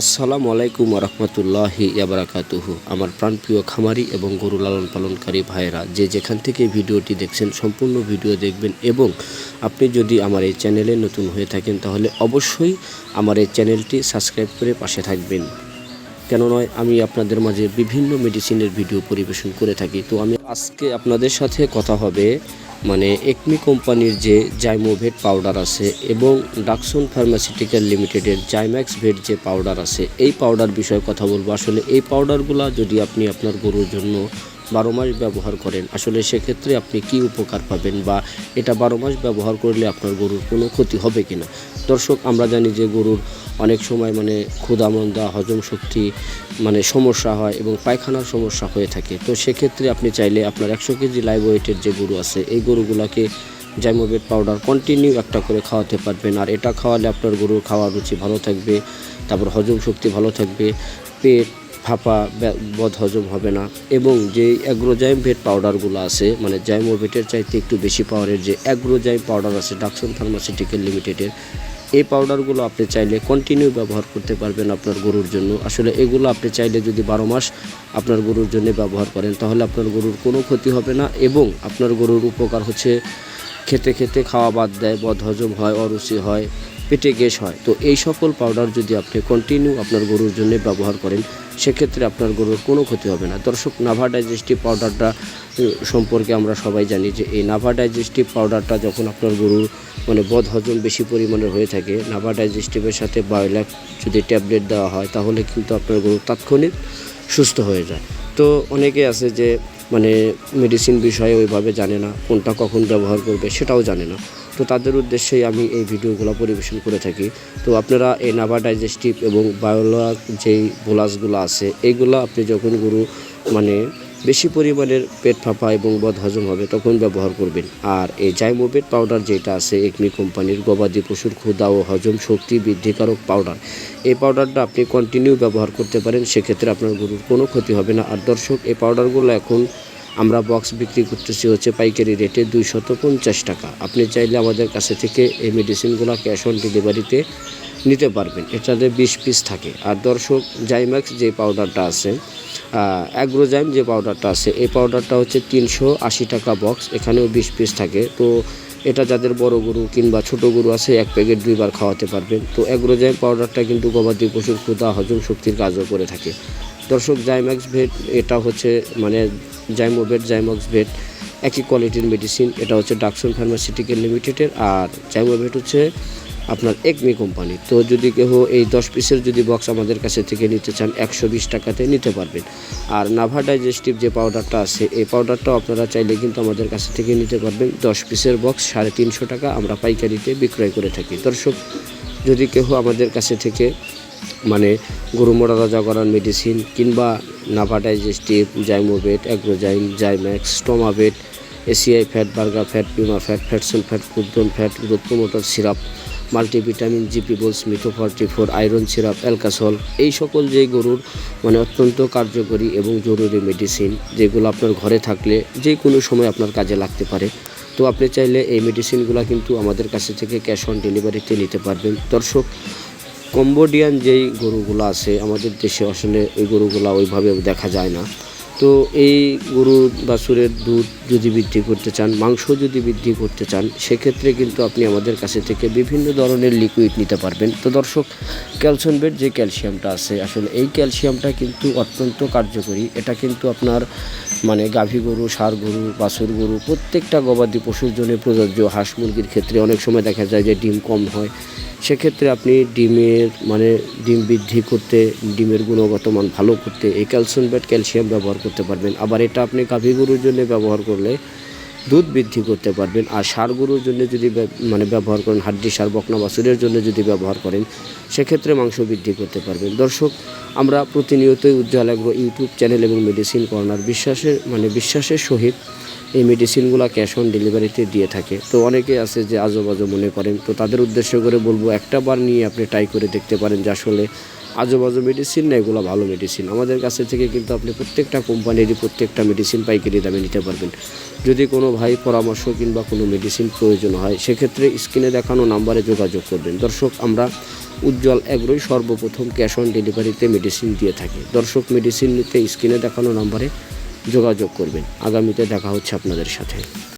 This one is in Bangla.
আসসালামু আলাইকুম রহমতুল্লাহি ইয়াবারাকাতুহু আমার প্রাণপ্রিয় খামারি এবং গরু লালন পালনকারী ভাইয়েরা, যে যেখান থেকে ভিডিওটি দেখছেন, সম্পূর্ণ ভিডিও দেখবেন এবং আপনি যদি আমার এই চ্যানেলে নতুন হয়ে থাকেন, তাহলে অবশ্যই আমার এই চ্যানেলটি সাবস্ক্রাইব করে পাশে থাকবেন। কেন নয় আমি আপনাদের মাঝে বিভিন্ন মেডিসিনের ভিডিও পরিবেশন করে থাকি। তো আমি আজকে আপনাদের সাথে কথা হবে মানে একমি কোম্পানির যে জাইমোভেট পাউডার আছে এবং ডাকসন ফার্মাসিউটিক্যাল লিমিটেডের জাইম্যাক্স ভেট যে পাউডার আছে, এই পাউডার বিষয়ে কথা বলব। আসলে এই পাউডারগুলো যদি আপনি আপনার গরুর জন্য বারো মাস ব্যবহার করেন। আসলে সেক্ষেত্রে আপনি কি উপকার পাবেন বা এটা বারো মাস ব্যবহার করলে আপনার গরুর কোনো ক্ষতি হবে কিনা? দর্শক, আমরা জানি যে গরুর অনেক সময় মানে ক্ষুধামন্দা, হজম শক্তি মানে সমস্যা হয় এবং পায়খানার সমস্যা হয়ে থাকে। তো সেক্ষেত্রে আপনি চাইলে আপনার একশো কেজি লাইভ ওয়েটের যে গরু আছে, এই গরুগুলোকে জাইমোবেট পাউডার কন্টিনিউ একটা করে খাওয়াতে পারবেন। আর এটা খাওয়ালে আপনার গরুর খাওয়ার রুচি ভালো থাকবে, তারপর হজম শক্তি ভালো থাকবে, পেট ফাঁপা ব্য- বদ হজম হবে না। এবং যে অ্যাগ্রোজাইম ভেট পাউডারগুলো আছে মানে জাইমোভেটের চাইতে একটু বেশি পাওয়ারের যে অ্যাগ্রোজাইম পাউডার আছে, ডাকসন ফার্মাসিউটিক্যাল লিমিটেডের, এই পাউডারগুলো আপনি চাইলে কন্টিনিউ ব্যবহার করতে পারবেন আপনার গরুর জন্য। আসলে এগুলো আপনি চাইলে যদি বারো মাস আপনার গরুর জন্য ব্যবহার করেন, তাহলে আপনার গরুর কোনো ক্ষতি হবে না এবং আপনার গরুর উপকার হচ্ছে খেতে খেতে খাওয়া বাদ দেয়, বদহজম হয়, অরুচি হয়। পেটে গ্যাস হয়। তো এই সকল পাউডার যদি আপনি কন্টিনিউ আপনার গরুর জন্য ব্যবহার করেন, সেক্ষেত্রে আপনার গরুর কোনো ক্ষতি হবে না। দর্শক নাভা ডাইজেস্টিভ পাউডারটা সম্পর্কে আমরা সবাই জানি যে এই নাভা ডাইজেস্টিভ পাউডারটা যখন আপনার গরুর মানে বধ হজম বেশি পরিমাণে হয়ে থাকে নাভা ডাইজেস্টিভের সাথে বায়োল্যাক যদি ট্যাবলেট দেওয়া হয়, তাহলে কিন্তু আপনার গরু তাৎক্ষণিক সুস্থ হয়ে যায়। তো অনেকে আছে যে মানে মেডিসিন বিষয়ে ওইভাবে জানে না, কোনটা কখন ব্যবহার করবে সেটাও জানে না। তো তাদের উদ্দেশ্যেই আমি এই ভিডিওগুলো পরিবেশন করে থাকি। তো আপনারা এই নাভা ডাইজেস্টিভ এবং বায়োলাক যেই বোলাসগুলো আছে এইগুলো আপনি যখন গরু মানে বেশি পরিমাণের পেট ফাঁপা এবং বদ হজম হবে তখন ব্যবহার করবেন। আর এই জাইমোবেট পাউডার যেটা আছে একমি কোম্পানির গবাদি পশুর ক্ষুদা ও হজম শক্তি বৃদ্ধিকারক পাউডার এই পাউডারটা আপনি কন্টিনিউ ব্যবহার করতে পারেন, সেক্ষেত্রে আপনার গরুর কোনো ক্ষতি হবে না। আর দর্শক, এই পাউডারগুলো এখন আমরা বক্স বিক্রি করতেছি হচ্ছে পাইকারি রেটে দুইশত পঞ্চাশ টাকা। আপনি চাইলে আমাদের কাছে থেকে এই মেডিসিনগুলো ক্যাশ অন ডেলিভারিতে নিতে পারবেন। এটাতে বিশ পিস থাকে। আর দর্শক জাইম্যাক্স যে পাউডারটা আছে অ্যাগ্রোজাইম যে পাউডারটা আছে, এই পাউডারটা হচ্ছে তিনশো আশি টাকা বক্স এখানেও বিশ পিস থাকে। তো এটা যাদের বড় গরু কিংবা ছোট গরু আছে, এক প্যাকেট দুইবার খাওয়াতে পারবেন। তো অ্যাগ্রোজাইম পাউডারটা কিন্তু গবাদি পশুর ক্ষুদা হজম শক্তির কাজও করে থাকে। দর্শক জাইম্যাক্স ভেট এটা হচ্ছে মানে জাইমোভেট জাইমক্স ভেট একই কোয়ালিটির মেডিসিন এটা হচ্ছে ডাকসন ফার্মাসিউটিক্যাল লিমিটেডের আর জাইমোভেট হচ্ছে আপনার একমি কোম্পানি তো যদি কেহ এই দশ পিসের যদি বক্স আমাদের কাছে থেকে নিতে চান, একশো বিশ টাকাতে নিতে পারবেন। আর নাভা ডাইজেস্টিভ যে পাউডারটা আছে, এই পাউডারটাও আপনারা চাইলে কিন্তু আমাদের কাছে থেকে নিতে পারবেন। দশ পিসের বক্স সাড়ে তিনশো টাকা আমরা পাইকারিতে বিক্রয় করে থাকি। দর্শক, যদি কেহ আমাদের কাছে থেকে মানে গরু মোড়া রাজা করার মেডিসিন কিংবা নাভা digestive Zymovet Agrozyme Zymax Stomavet ACI fat burger fat পিমা fat ফ্যাটসেল fat কুদ্দন fat growth promoter syrup multivitamin GP bolus মিথো forty four iron syrup অ্যালকাসল এই সকল যে গরুর মানে অত্যন্ত কার্যকরী এবং জরুরি মেডিসিন যেগুলো আপনার ঘরে থাকলে যে কোনো সময় আপনার কাজে লাগতে পারে। তো আপনি চাইলে এই মেডিসিনগুলো কিন্তু আমাদের কাছে থেকে ক্যাশ অন ডেলিভারিতে নিতে পারবেন। দর্শক কম্বোডিয়ান যেই গরুগুলো আছে, আমাদের দেশে আসলে ওই গরুগুলো ওইভাবে দেখা যায় না। তো এই গরু বাছুরের দুধ যদি বৃদ্ধি করতে চান, মাংস যদি বৃদ্ধি করতে চান, সেক্ষেত্রে কিন্তু আপনি আমাদের কাছে থেকে বিভিন্ন ধরনের লিকুইড নিতে পারবেন। তো দর্শক, ক্যালসিয়াম বেড যে ক্যালসিয়ামটা আছে, আসলে এই ক্যালসিয়ামটা কিন্তু অত্যন্ত কার্যকরী। এটা কিন্তু আপনার মানে গাভী গরু, সার গরু, বাছুর গরু, প্রত্যেকটা গবাদি পশুর জন্য প্রযোজ্য। হাঁস মুরগির ক্ষেত্রে অনেক সময় দেখা যায় যে ডিম কম হয়। সেক্ষেত্রে আপনি ডিমের মানে ডিম বৃদ্ধি করতে, ডিমের গুণগত মান ভালো করতে, এই ক্যালসিয়াম ব্যাট ক্যালসিয়াম ব্যবহার করতে পারবেন। আবার এটা আপনি গাভী গরুর জন্য ব্যবহার করলে দুধ বৃদ্ধি করতে পারবেন। আর সার গরুর জন্য যদি মানে ব্যবহার করেন, হাড্ডি সার, বকনা বাছুরের জন্য যদি ব্যবহার করেন, সেক্ষেত্রে মাংস বৃদ্ধি করতে পারবেন। দর্শক, আমরা প্রতিনিয়তই উজ্জ্বল আগ্রহ ইউটিউব চ্যানেল এবং মেডিসিন কর্নার বিশ্বাসের মানে বিশ্বাসের সহিত এই মেডিসিনগুলো ক্যাশ অন ডেলিভারিতে দিয়ে থাকে। তো অনেকে আছে যে আজব আজব মনে করেন, তো তাদের উদ্দেশ্য করে বলব একটা বার নিয়ে আপনি ট্রাই করে দেখতে পারেন যে আসলে আজে বাজে মেডিসিন না, এগুলো ভালো মেডিসিন আমাদের কাছে থেকে কিন্তু আপনি প্রত্যেকটা কোম্পানিরই প্রত্যেকটা মেডিসিন পাইকারি দামে নিতে পারবেন। যদি কোনো ভাই পরামর্শ কিংবা কোনো মেডিসিন প্রয়োজন হয়, সেক্ষেত্রে স্ক্রিনে দেখানো নাম্বারে যোগাযোগ করবেন। দর্শক, আমরা উজ্জ্বল এগ্রোই সর্বপ্রথম ক্যাশ অন ডেলিভারিতে মেডিসিন দিয়ে থাকি। দর্শক মেডিসিন নিতে স্ক্রিনে দেখানো নাম্বারে যোগাযোগ করবেন। আগামীতে দেখা হচ্ছে আপনাদের সাথে।